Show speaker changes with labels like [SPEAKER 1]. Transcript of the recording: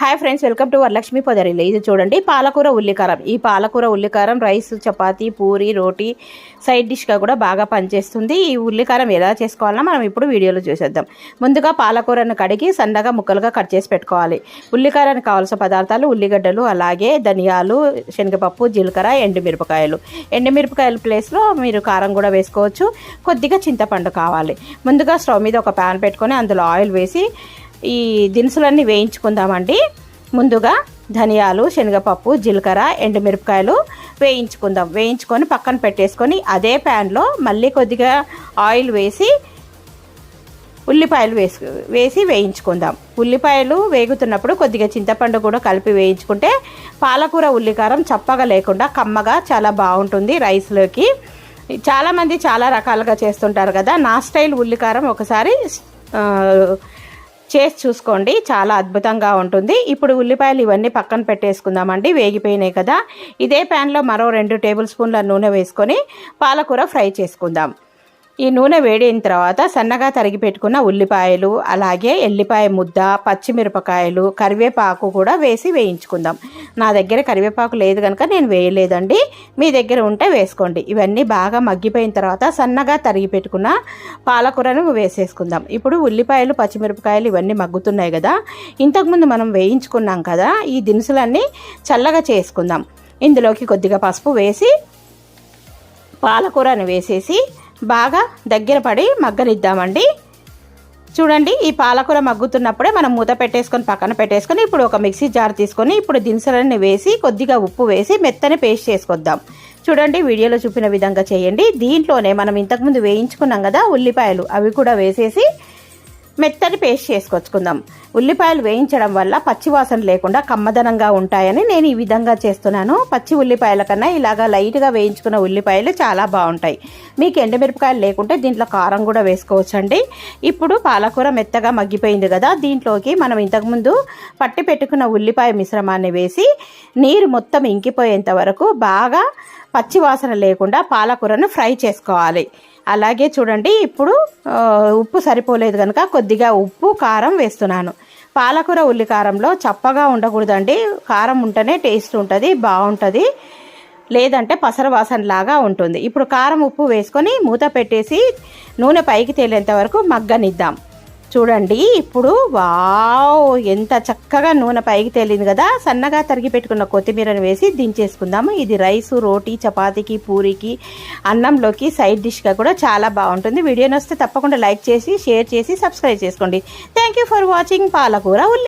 [SPEAKER 1] Hi friends welcome to Varalakshmi Podarillu ఇది చూడండి పాలకూర ఉల్లికారం. ఈ పాలకూర ఉల్లికారం రైస్ చపాతీ పూరి రోటీ సైడ్ డిష్గా కూడా బాగా పనిచేస్తుంది. ఈ ఉల్లికారం ఎలా చేసుకోవాలన్నా మనం ఇప్పుడు వీడియోలో చూసేద్దాం. ముందుగా పాలకూరను కడిగి సన్నగా ముక్కలుగా కట్ చేసి పెట్టుకోవాలి. ఉల్లికారానికి కావాల్సిన పదార్థాలు ఉల్లిగడ్డలు అలాగే ధనియాలు శనగపప్పు జీలకర్ర ఎండుమిరపకాయలు. ఎండుమిరపకాయల ప్లేస్లో మీరు కారం కూడా వేసుకోవచ్చు. కొద్దిగా చింతపండు కావాలి. ముందుగా స్టవ్ మీద ఒక ప్యాన్ పెట్టుకొని అందులో ఆయిల్ వేసి ఈ దినుసులన్నీ వేయించుకుందామండి. ముందుగా ధనియాలు శనగపప్పు జీలకర్ర ఎండుమిరపకాయలు వేయించుకుందాం. వేయించుకొని పక్కన పెట్టేసుకొని అదే ప్యాన్లో మళ్ళీ కొద్దిగా ఆయిల్ వేసి ఉల్లిపాయలు వేసు వేసి వేయించుకుందాం. ఉల్లిపాయలు వేగుతున్నప్పుడు కొద్దిగా చింతపండు కూడా కలిపి వేయించుకుంటే పాలకూర ఉల్లికారం చప్పగా లేకుండా కమ్మగా చాలా బాగుంటుంది రైస్లోకి. చాలామంది చాలా రకాలుగా చేస్తుంటారు కదా నా స్టైల్ ఉల్లికారం ఒకసారి చేసి చూసుకోండి. చాలా అద్భుతంగా ఉంటుంది. ఇప్పుడు ఉల్లిపాయలు ఇవన్నీ పక్కన పెట్టేసుకుందామండి. వేగిపోయినాయి కదా. ఇదే ప్యాన్లో మరో రెండు టేబుల్ స్పూన్ల నూనె వేసుకొని పాలకూర ఫ్రై చేసుకుందాం. ఈ నూనె వేడిన తర్వాత సన్నగా తరిగి పెట్టుకున్న ఉల్లిపాయలు అలాగే ఎల్లిపాయ ముద్ద పచ్చిమిరపకాయలు కరివేపాకు కూడా వేసి వేయించుకుందాం. నా దగ్గర కరివేపాకు లేదు కనుక నేను వేయలేదండి. మీ దగ్గర ఉంటే వేసుకోండి. ఇవన్నీ బాగా మగ్గిపోయిన తర్వాత సన్నగా తరిగి పెట్టుకున్న పాలకూరను వేసేసుకుందాం. ఇప్పుడు ఉల్లిపాయలు పచ్చిమిరపకాయలు ఇవన్నీ మగ్గుతున్నాయి కదా. ఇంతకుముందు మనం వేయించుకున్నాం కదా ఈ దినుసులన్నీ చల్లగా చేసుకుందాం. ఇందులోకి కొద్దిగా పసుపు వేసి పాలకూరను వేసేసి బాగా దగ్గర పడి మగ్గనిద్దామండి. చూడండి ఈ పాలకూర మగ్గుతున్నప్పుడే మనం మూత పెట్టేసుకొని పక్కన పెట్టేసుకొని ఇప్పుడు ఒక మిక్సీ జార్ తీసుకొని ఇప్పుడు దినుసులన్నీ వేసి కొద్దిగా ఉప్పు వేసి మెత్తని పేస్ట్ చేసుకొద్దాం. చూడండి వీడియోలో చూపిన విధంగా చేయండి. దీంట్లోనే మనం ఇంతకుముందు వేయించుకున్నాం కదా ఉల్లిపాయలు అవి కూడా వేసేసి మెత్తని పేస్ట్ చేసుకొచ్చుకుందాం. ఉల్లిపాయలు వేయించడం వల్ల పచ్చివాసన లేకుండా కమ్మదనంగా ఉంటాయని నేను ఈ విధంగా చేస్తున్నాను. పచ్చి ఉల్లిపాయల కన్నా ఇలాగా లైట్గా వేయించుకున్న ఉల్లిపాయలు చాలా బాగుంటాయి. మీకు ఎండుమిరపకాయలు లేకుంటే దీంట్లో కారం కూడా వేసుకోవచ్చండి. ఇప్పుడు పాలకూర మెత్తగా మగ్గిపోయింది కదా దీంట్లోకి మనం ఇంతకుముందు పట్టి పెట్టుకున్న ఉల్లిపాయ మిశ్రమాన్ని వేసి నీరు మొత్తం ఇంకిపోయేంత వరకు బాగా పచ్చివాసన లేకుండా పాలకూరను ఫ్రై చేసుకోవాలి. అలాగే చూడండి ఇప్పుడు ఉప్పు సరిపోలేదు కనుక కొద్దిగా ఉప్పు కారం వేస్తున్నాను. పాలకూర ఉల్లి కారంలో చప్పగా ఉండకూడదండి. కారం ఉంటేనే టేస్ట్ ఉంటుంది బాగుంటుంది. లేదంటే పసర వాసన లాగా ఉంటుంది. ఇప్పుడు కారం ఉప్పు వేసుకొని మూత పెట్టేసి నూనె పైకి తేలేంత వరకు మగ్గనిద్దాం. చూడండి. ఇప్పుడు వావ్ ఎంత చక్కగా నూనె పైకి తేలింది కదా. సన్నగా తరిగి పెట్టుకున్న కొత్తిమీరను వేసి దించేసుకుందాము. ఇది రైస్ రోటీ చపాతీకి పూరికి అన్నంలోకి సైడ్ డిష్గా కూడా చాలా బాగుంటుంది. వీడియోని వస్తే తప్పకుండా లైక్ చేసి షేర్ చేసి సబ్స్క్రైబ్ చేసుకోండి. థ్యాంక్ యూ ఫర్ వాచింగ్ పాలకూర ఉల్లి